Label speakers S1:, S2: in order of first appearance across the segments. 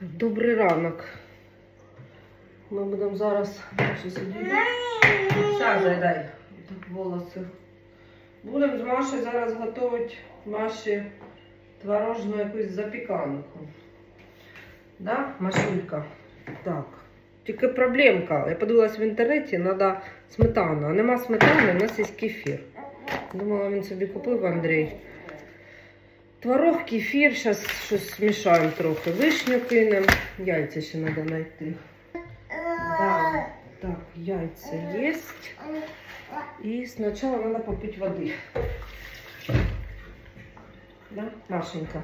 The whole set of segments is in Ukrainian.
S1: Добрий ранок. Ми будемо зараз. Зараз так волоси. Будемо з Машею зараз готувати Маші творожну якусь запіканку. Да, Машулька? Так. Тільки проблемка. Я подивилась в інтернеті, треба сметану. А нема сметани, у нас є кефір. Думала, він собі купив Андрій. Творог, кефір, зараз щось змішаємо трохи. Вишню кинемо. Яйця ще треба знайти. Да. Так, яйця є. І спочатку треба попити води. Да, Машенька?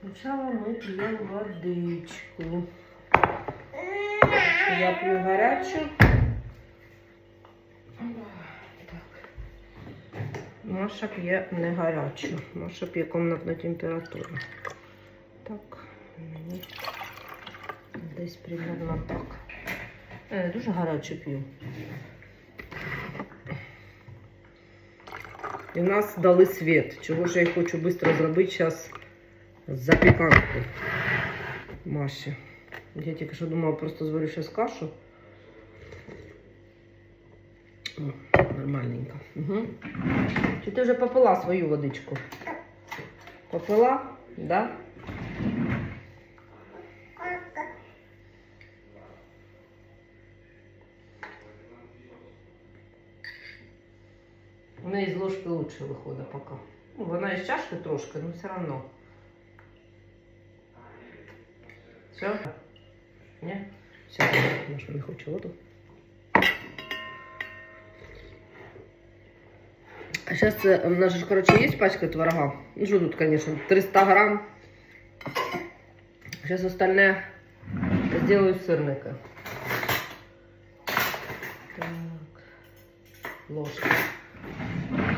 S1: Спочатку ми п'ємо водичку. Я п'ю гарячу. Маша п'є не гарячу. Маша п'є комнатну температуру. Так, мені десь примерно так. Я дуже гарячу п'ю. І в нас дали світ. Чого ж я хочу швидко зробити зараз запіканку Маші. Я тільки що думала, просто зварю зараз кашу. Нормальненько. Угу. Чи ти вже попила свою водичку? Попила? Да? У неї з ложки лучше виходить поки. Ну, вона із чашки трошки, але все одно. Все? Ні? Все, може не хочу воду. Сейчас у нас же, короче, есть пачка творога. Ну, что тут, конечно, 300 грамм. Сейчас остальное сделаю сырника. Так. Ложка.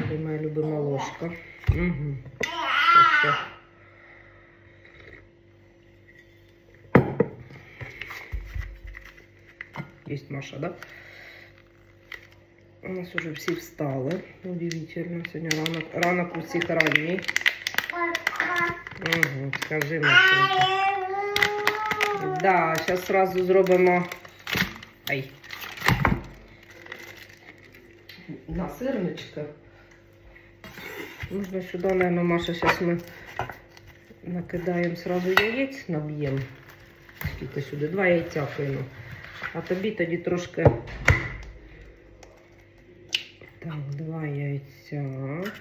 S1: Где моя любимая ложка? Угу. Есть Маша, да? У нас уже все встали. Удивительно. Сегодня ранок, ранок у всіх ранній. Угу, скажи Машенька. Да, зараз сразу зробимо. Ай. На сирничка. Нужно сюди, наверное, Маша, зараз ми накидаємо сразу яєць, наб'ємо. Скільки сюди? Два яйця кину. А тобі тоді трошки. Яйця.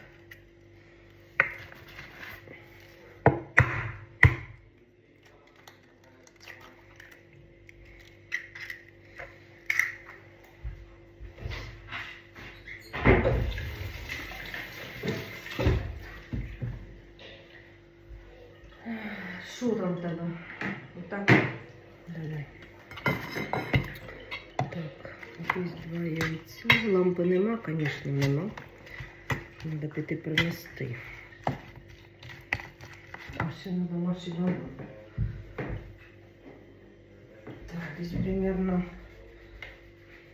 S1: Що там тебе? Отак. Давай. Так, якісь два яйця. Лампи нема, звісно, нема. Треба піти принести. А ще треба Маші. Так, десь примерно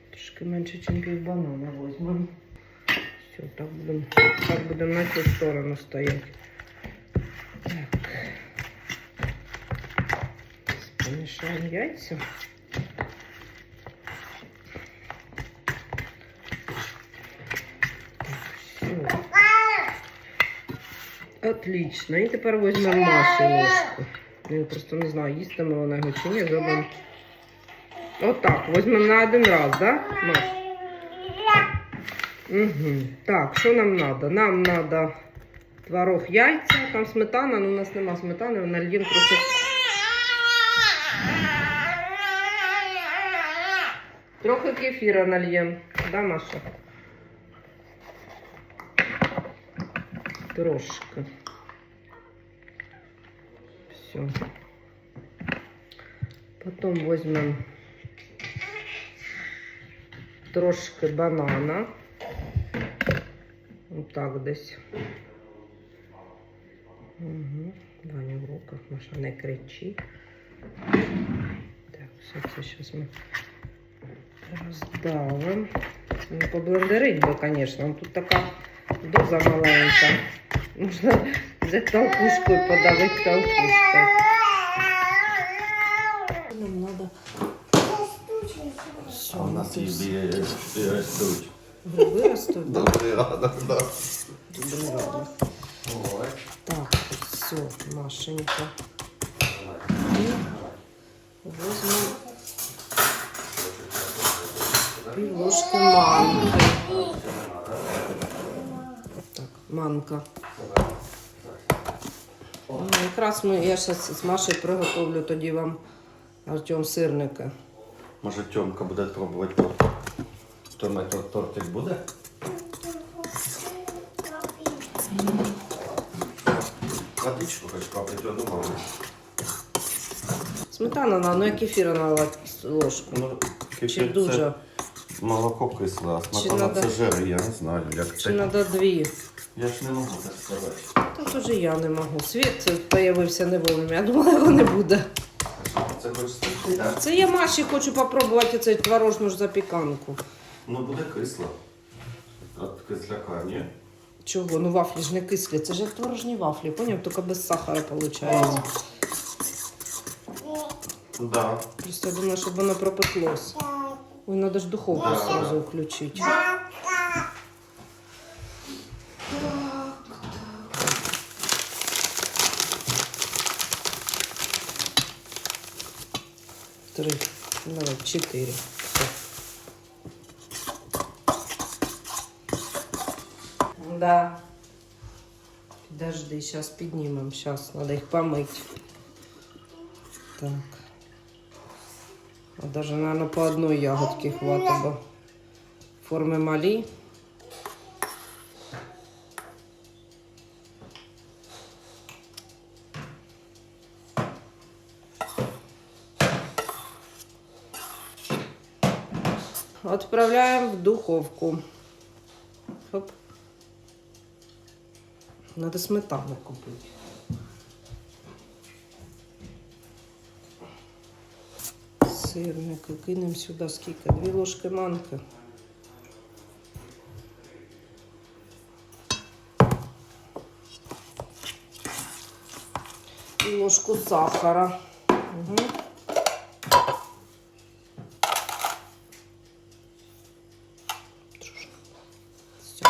S1: трошки менше, ніж пів банана візьмемо. Все, так будемо так будем на цю сторону стояти. Так. Помішаємо яйця. Все. Отлично. І тепер візьмемо Маші ложку. Я просто не знаю, їстиме вона його чи ні. Зробимо. Отак. Візьмемо на один раз, да? Маш? Угу. Так, що нам треба? Нам треба творог яйця, там сметана, але у нас нема сметани, нальємо трохи. Трохи кефіра нальємо. Да, Маша? Трошки. Все. Потом возьмем трошки банана. Вот так десь. Угу. Ваня в руках, Маша не кричи. Так, все це зараз ми роздавимо. Це не поблендерить би, звісно. Тут така доза маленька. Можна за толкушкою подавити толкушкою. Нам треба
S2: А у
S1: нас є білі ростуть. Гриби?
S2: Добрий ранок, да.
S1: Добрий ранок. Так, все, Машенька. І возьмемо пів манки. Так, манка. Ну, якраз ми, я зараз з Машею приготовлю тоді вам Артем сирники.
S2: Може Тьомка буде пробувати торт. Тьома торт- тортик буде? Водичку хоч капать, я думав.
S1: Сметана на, ну як кефіра налила ложку.
S2: Ну,
S1: Чи
S2: кефір
S1: дуже?
S2: це молоко кисле, а сметана
S1: надо-
S2: це жир, я не знаю, як
S1: Чи
S2: це.
S1: треба дві?
S2: Я ж не можу так сказати.
S1: Та теж я не можу. Світ з'явився не вовремя. Я думала, його не буде.
S2: Це хоч стихи, так?
S1: Це я Маші хочу попробувати цей творожну ж запіканку.
S2: Ну буде кисло. От кисляка, ні?
S1: Чого? Ну вафлі ж не кислі, це ж як творожні вафлі, поняв? Тільки без сахара виходить.
S2: Да.
S1: Просто я думаю, щоб воно пропеклось. Ой, треба ж духовку
S2: Да.
S1: сразу включити. 4. Да. Подожди, сейчас поднимем. Сейчас надо их помыть. Так. Даже, наверное, по одной ягодке хватало. Формы малі. Отправляем в духовку. Хоп. Надо сметану купить. Сирники кинемо сюди скільки? Дві ложки манки. І ложку сахара. Угу. Все.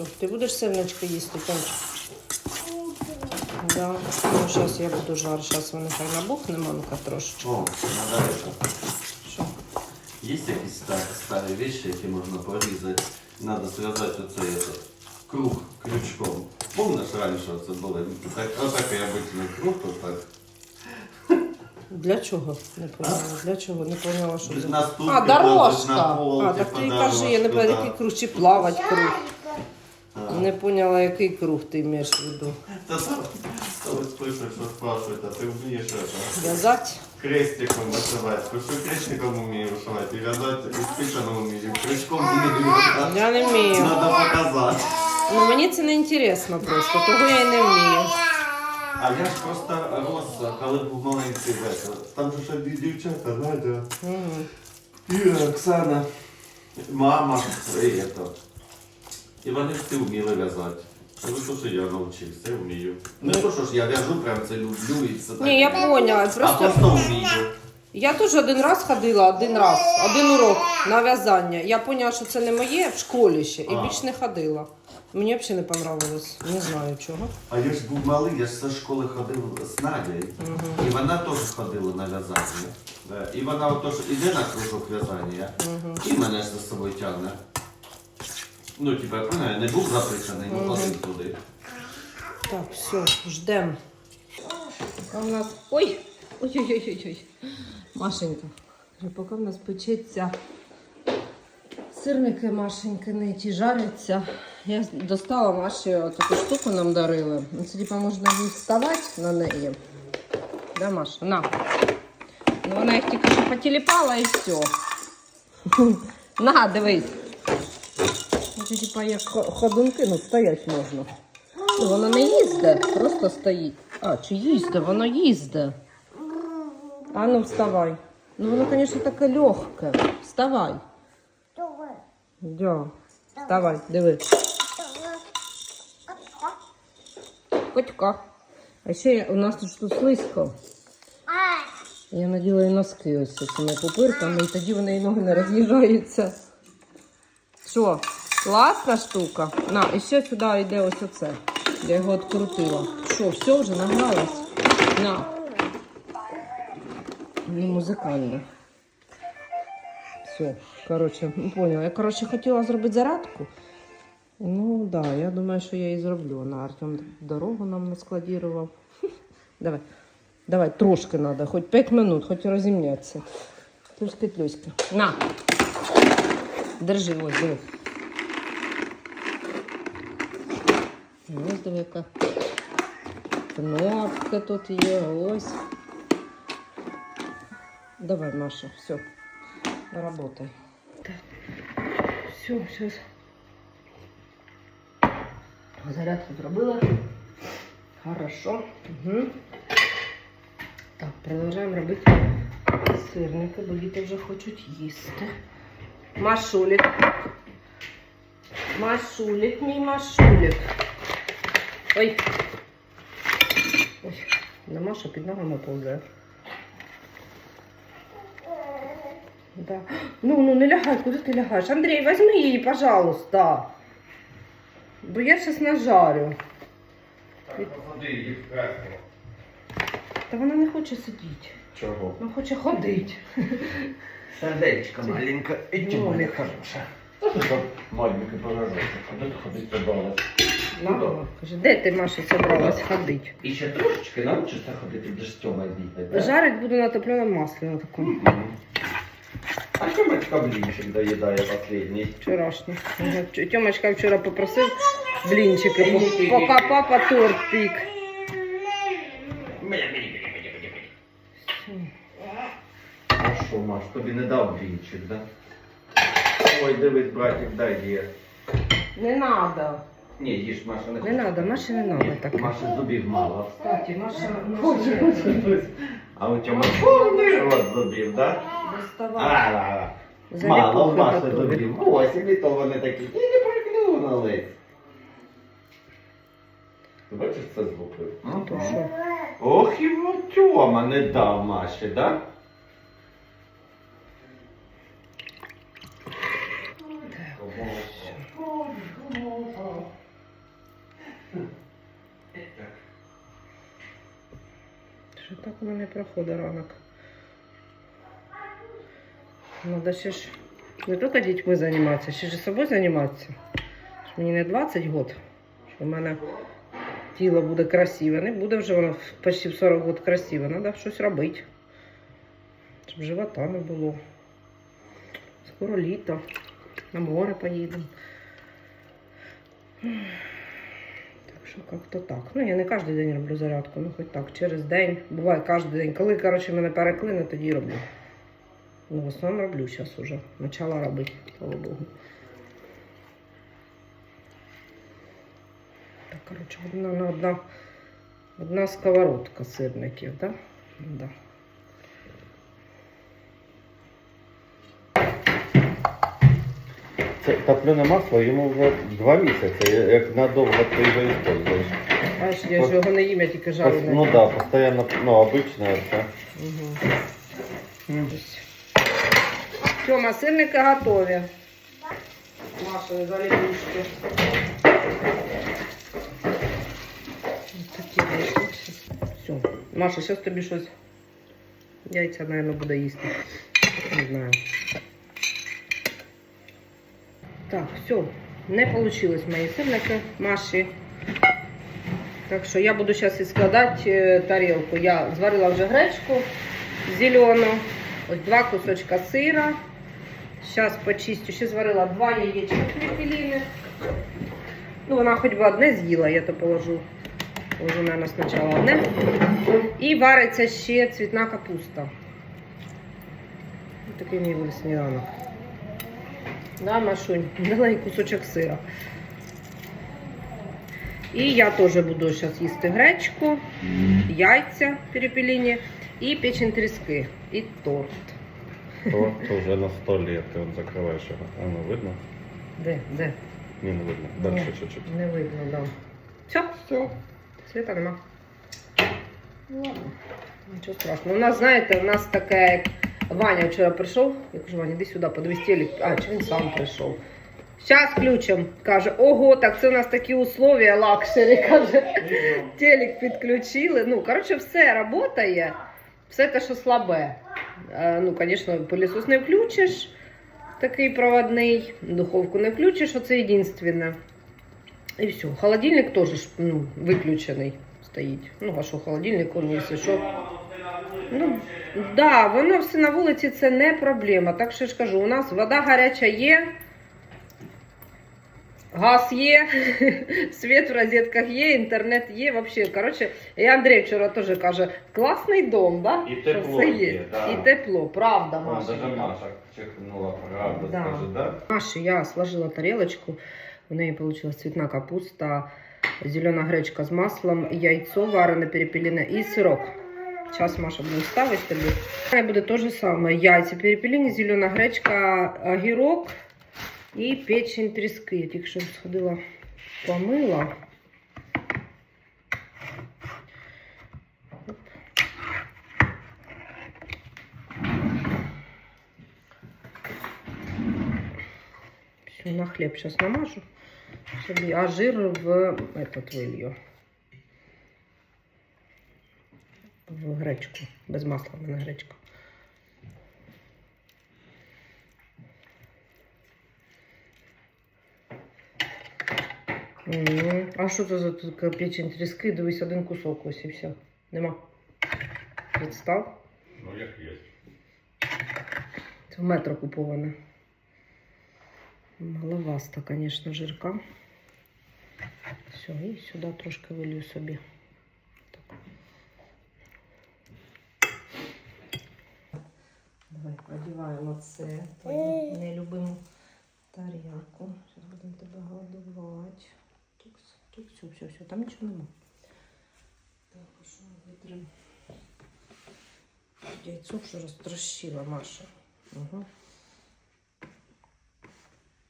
S1: Що, ти будеш сирнички їсти, Тончик? Да. Ну, зараз я буду жарити. Зараз вона хай набухне манка трошечки.
S2: О, это.
S1: Що?
S2: Есть якісь старі, старі вещи, які можна порізати. Надо зв'язати оцей этот круг крючком. Помниш раніше це було? Так, отакий обичний круг, отак.
S1: Для чого? Не поняла. Для чого? Не поняла, що це.
S2: наступки
S1: А, дорожка.
S2: на пол,
S1: а, так ти і кажи, я не
S2: дорожку,
S1: поняла,
S2: да.
S1: який круг, чи плавать круг. Не поняла, який круг ти маєш в виду.
S2: Та ось пишуть, що спрашують, а ти вмієш это?
S1: В'язати?
S2: Крестиком вишивати. Пишу крестиком вмію вишивати. І в'язати і спичано вмію. Крючком вмію.
S1: Я не вмію.
S2: Надо показати.
S1: Ну мені це не інтересно просто, того я й не вмію.
S2: А я ж просто рос, коли був маленький вето. Там же ще дві дівчата, Надя.
S1: Мгм.
S2: І Оксана. Мама. І это. І вони всі вміли в'язати. Ну то, що я навчився, я вмію. Не то, що ж я в'яжу, прям це люблю і все
S1: Ні, я поняла.
S2: А
S1: Просто
S2: просто вмію.
S1: я теж один раз ходила, один раз, один урок на в'язання. Я поняла, що це не моє в школі ще, і
S2: А.
S1: більш не ходила. Мені взагалі не понравилось. Не знаю чого.
S2: А я ж був малий, я ж зі школи ходив з Надією. І вона теж ходила на в'язання. Да. І вона отож іде на кружок в'язання, і мене ж за собою тягне. Ну, типа, я поняла, не був записаний, ну
S1: Мгм.
S2: ходив туди.
S1: Так, все, ждем. А у нас. Ой! Ой-ой-ой-ой. Машенька. вже Поки в нас печеться сирники Машеньки не ті жаряться. Я достала Маші таку штуку нам дарили. Це типа можна вставати на неї. Да, Маша? На. Ну вона їх тільки що потіліпала і все. На, дивись. Це типа як ходунки, ну стоять можна. Ну, Воно не їздить, просто стоїть. А, чи їздить? Воно їздить. А ну вставай. Ну воно, звісно, таке легке. Вставай. Да. Вставай, диви. Котька. А ще у нас тут, тут слизько. Я наділа їй носки ось цими пупирками, і тоді вони і ноги не роз'їжджаються. Що, класна штука? На, і ще сюди йде ось оце. Я його відкрутила. Що, все вже награлась? На. Не музикальне. Все, коротше, не поняла. Я, коротше, хотіла зробити зарядку. Ну, да, я думаю, що я її зроблю. На Артем дорогу нам наскладірував. Давай. Давай, трошки треба, хоч 5 минут, хоч розімнятися. Трошки тлюська. На. Держи, ось, диви. Ось диви, яка кнопка тут є, ось. Давай, Маша, все. Работай. Так. Все, сейчас. Зарядку зробила. Хорошо. Угу. Так, продовжуємо робити сирники, бо діти вже хочуть їсти. Машулік. Машулік, мій машулік. Ой. Ой, да Маша під ногами повзає. Да. Ну, ну не лягай, куди ти лягаєш? Андрій, возьми її, пожалуйста. Бо я зараз нажарю.
S3: Так, Ходи, їх кресло.
S1: Та вона не хоче сидіти.
S3: Чого?
S1: Вона хоче ходити.
S2: Сердечко маленьке, і ти
S1: Ну, не
S2: хороша.
S3: Та маленький поражайся. Куди ти ходити собралась?
S1: Мама каже, де ти, Маша, собралась ходити?
S2: І ще трошечки навчишся ходити, будеш Тьома да?
S1: Жарить буду на топленому маслі на такому.
S2: А Тьомочка блінчик доїдає последній.
S1: Вчорашній. Тьомочка вчора попросив блінчики, по- поки папа торт пік.
S2: А що, Маш, тобі не дав блінчик, да? Ой, дивись, братик, дай є.
S1: Не треба.
S2: Ні, їж, Маша, не
S1: Не
S2: хоче.
S1: треба, Маші не треба таке.
S2: Маші зубів мало.
S1: Кстати, Маша
S2: А у Тьома повний рот зубів, да?
S1: доставала.
S2: А, Мало в Маші зубів. Восім, і то вони такі. І не проклюнулись. Ти бачиш це звуки?
S1: То що?
S2: Ох, його Тьома не дав Маші, да?
S1: Що так воно не проходить ранок. Надо ще ж не тільки дітьми займатися, ще ж собою займатися. Ж Мені не 20 років, що в мене тіло буде красиве. Не буде вже воно почти в 40 років красиве. Треба щось робити. Щоб живота не було. Скоро літо. На море поїдемо. Що як-то так. Ну, я не кожен день роблю зарядку, ну хоч так, через день. Буває кожен день. Коли, коротше, мене переклине, тоді роблю. Ну, в основному роблю зараз уже. Почала робити, слава Богу. Так, коротше, одна на одна, одна сковородка сирників, так? Да? Да.
S2: Це топлене масло йому вже два місяці, як надовго ти його використовуєш.
S1: Аж я ж його не їм, я тільки жарю.
S2: Ну так, да, постійно, ну, обичне це.
S1: Угу. Тьома, сирники готові. Маша, заліпушки. Такі вийшли. Все. Маша, зараз тобі щось. Яйця, мабуть, буде їсти. Не знаю. Так, все. Не вийшло мої сирники Маші. Так що я буду зараз і складати е, тарілку. Я зварила вже гречку зелену. Ось два кусочка сира. Зараз почистю. Ще зварила два яєчка філіпіліни. Ну, вона хоч би одне з'їла, я то положу. Положу, мабуть, спочатку одне. І вариться ще цвітна капуста. Ось такий мій буде сніданок. Да, Машунь, дала їй кусочок сира. І я теж буду зараз їсти гречку, яйця перепеліні і печень тріски, і торт.
S2: То, то вже на столі, ти от закриваєш його. Воно видно?
S1: Де? Де?
S2: Ні, не видно. Дальше чуть-чуть.
S1: Не видно, да. Все?
S2: Все.
S1: Света нема. Нічого страшного. У нас, знаєте, у нас таке, Ваня вчора прийшов. Я кажу, Ваня, іди сюди, подивись телек. А, чи він сам прийшов? Зараз включимо. Каже, ого, так це у нас такі условия лакшері. Каже, телек підключили. Ну, коротше, все працює. Все те, що слабе. Е, Ну, звісно, пилісос не включиш, такий проводний, духовку не включиш, оце єдине. І все. Холодильник теж ну, виключений стоїть. Ну, а що холодильник, он, якщо що. Ну, да, воно все на вулиці це не проблема. Так що я ж кажу, у нас вода гаряча є. Газ є, світ в розетках є, інтернет є. Вообще, коротше, і Андрій вчора теж каже, класний дом, да?
S2: І
S1: Що
S2: тепло
S1: все
S2: є, да.
S1: І тепло, правда, Маша.
S2: даже Маша чихнула, правда,
S1: Да.
S2: скажи, да?
S1: Маші я сложила тарелочку. У неї вийшла цвітна капуста, зелена гречка з маслом, яйцо варене, перепілене і сирок. Зараз Маша буде ставити тобі. Неї буде те ж саме. Яйця перепілені, зелена гречка, огірок і печень тріски. Я тільки що сходила, помила. Все, на хлеб сейчас намажу. А жир в этот вилью. В гречку. Без масла в мене гречка. А що це за така печень тріски? Дивись, один кусок ось і все. Нема. Представ?
S2: Ну, як є.
S1: Це в метро куповане. Головаста, звісно, жирка. Все, і сюди трошки вилью собі. Давай одіваємо це. Твою нелюбиму тарілку. Зараз будемо тебе годувати. Тікс, тікс, все, все, все, там нічого нема. Так, а що ми витримо? Яйцо вже розтрощила Маша. Угу.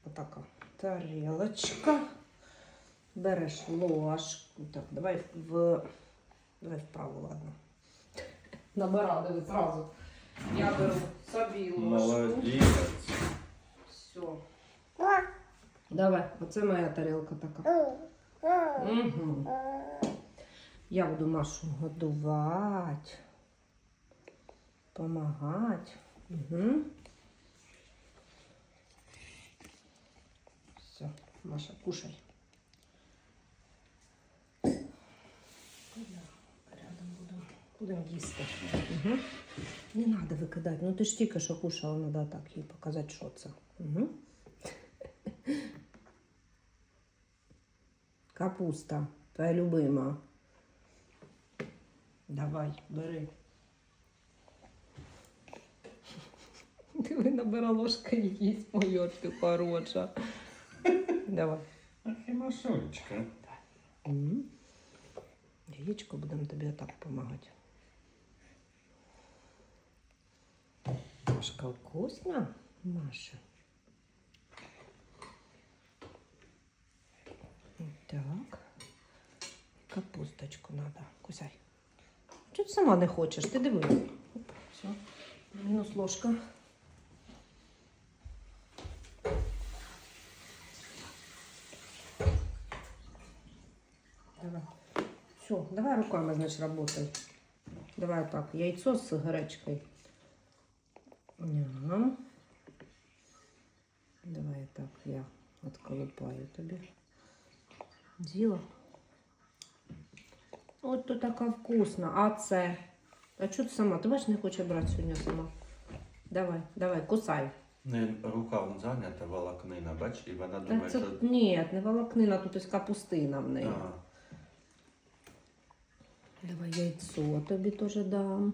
S1: Отака тарілочка. Береш ложку. Так, давай в. Давай вправо, ладно. Набирали зразу. Я беру собі ложку.
S2: Молодець.
S1: Все. Давай, оце моя тарілка така. Угу. Я буду Машу годувати. Помагати. Угу. Все, Маша, кушай. Будемо будем їсти. Угу. Не треба викидати. Ну ти ж тільки що кушала, треба так їй показати, що це. Угу. Капуста, твоя любима. Давай, бери. Диви, набира ложка і їсть моя ти хороша. Давай. М. Яєчко будемо тобі так допомагати. Машка вкусна, Маша. Так. Капусточку надо. Кусай. Чого ти сама не хочеш? Ти диви. Оп, все. Мінус ложка. Давай. Все, давай руками, значит, работай. Давай так, яйцо с гречкой. Ням. Давай так, я отколупаю тобі. Діло. От то така вкусна. А це? А чого ти сама? Ти бачиш, не хоче брати сьогодні сама. Давай, давай, кусай.
S3: Не, рука вон зайнята, волокнина, бач, і вона думає,
S1: це...
S3: що...
S1: Ні, не волокнина, тут ось капустина в неї.
S3: А,
S1: Давай яйцо тобі теж дам.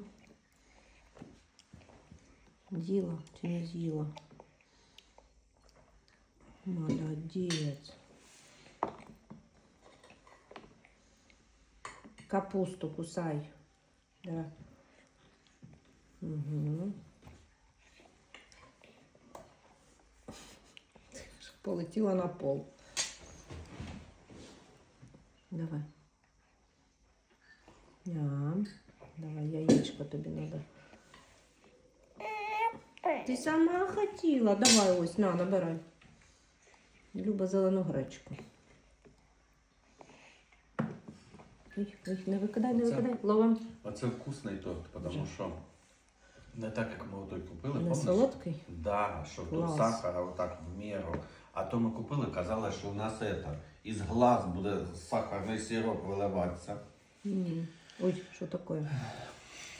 S1: З'їла чи не з'їла? Молодець. Капусту кусай. Давай. Угу. Полетіла на пол. Давай. Ja. Давай, яєчко тобі треба. Ти сама хотіла. Давай ось, на, набирай. Люба зелену гречку. Ой, ой, не викидай, не
S2: Це-
S1: викидай. Ловим.
S2: Оце вкусний торт, тому що не так, як ми той купили,
S1: Не
S2: помниш?
S1: солодкий?
S2: Да, що тут
S1: Клас.
S2: сахара отак в міру. А то ми купили, казали, що у нас это, із глаз буде сахарний сироп виливатися.
S1: М. Ой, що таке?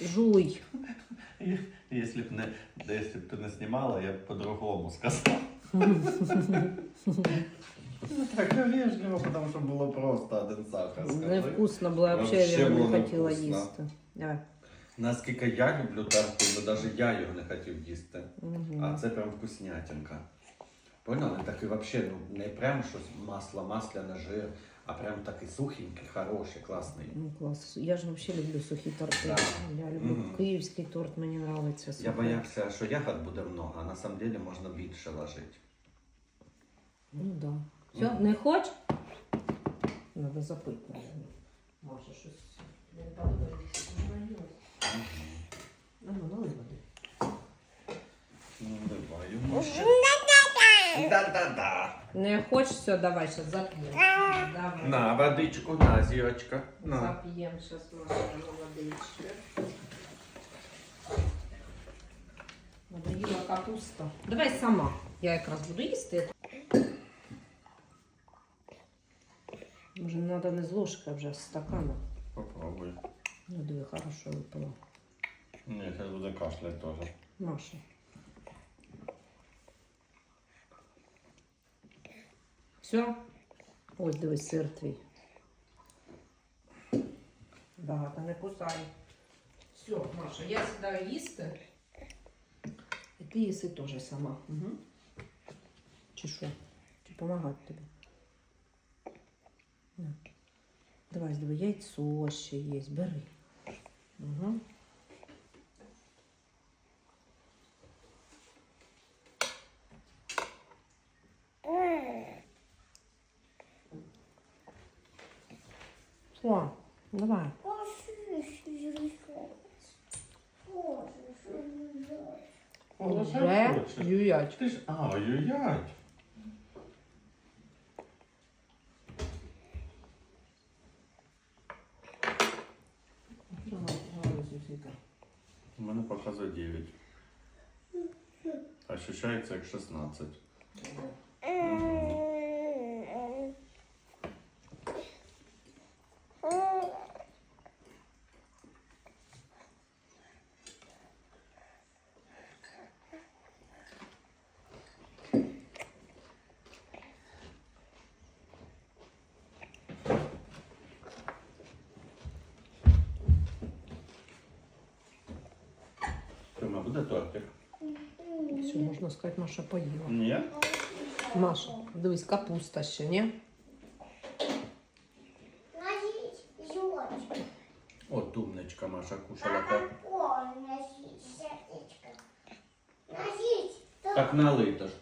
S1: Жуй.
S2: І Якщо б не, якщо б ти не знімала, я б по-другому сказав. Ну так вежливо, тому що було просто один сахар.
S1: Невкусно було,
S2: Вообще
S1: взагалі я не хотіла
S2: невкусно.
S1: їсти. Давай.
S2: Наскільки я люблю тарту, то навіть я його не хотів їсти.
S1: Мгм.
S2: А це прям вкуснятинка. Поняли? Такий вообще, ну не прям щось масло, масляне жир, а прям такий сухенький, хороший, класний.
S1: Ну, клас. Я ж взагалі люблю сухі торти.
S2: Да.
S1: Я люблю
S2: Мгм.
S1: київський торт, мені подобається.
S2: Я боявся, що ягод буде много, а на самом деле можна більше ложити.
S1: Ну да. Все,
S2: Мгм.
S1: не хоч? Надо запити, наверное. Маша, щось не подобається. Ну, ну, налий води.
S2: Ну, давай, Да-да-да.
S1: Не хочеш, все, давай, зараз зап'ємо. Давай.
S2: На, водичку, на, зірочка. На.
S1: Зап'ємо зараз Маша водички. Надоїла капуста. Давай сама. Я якраз буду їсти. Може, не треба не з ложки, а вже з стакана.
S2: Попробуй.
S1: Ну, диви, хорошо випила.
S2: Ні, зараз буде кашлять теж.
S1: Маша. Все? Ось дивись, сир твій. Багато не кусай. Все, Маша, я сідаю їсти. І ти їси теж сама. Угу. Чи що? Чи допомагати тобі? На. Давай, яйцо ще є, бери. Угу. О, давай. Уже юять.
S2: Ти ж, а, ой-ой-ой. У мене показує 9. Ощущається як 16. Тима, буде тортик?
S1: Все, можна сказати, Маша поїла.
S2: Ні?
S1: Маша, дивись, капуста ще, ні?
S2: От умничка Маша кушала так.
S4: Тут,
S2: Так налито ж.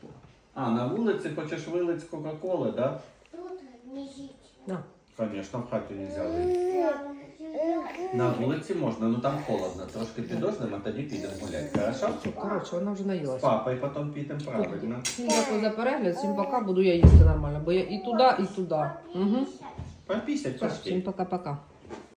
S2: А, на вулиці хочеш вилить з Кока-Коли, да?
S4: тут носить.
S1: На.
S2: Звісно, в хаті не взяли. На вулиці можна, ну там холодно. Трошки підождемо, а тоді підемо гуляти. Хорошо?
S1: Коротше, вона вже
S2: З
S1: наїлася.
S2: папою потім підемо правильно.
S1: Всім дякую за перегляд, всім пока, буду я їсти нормально, бо я і туди, і туди. Угу.
S2: Попісять
S1: Всім
S2: пошли.
S1: пока-пока.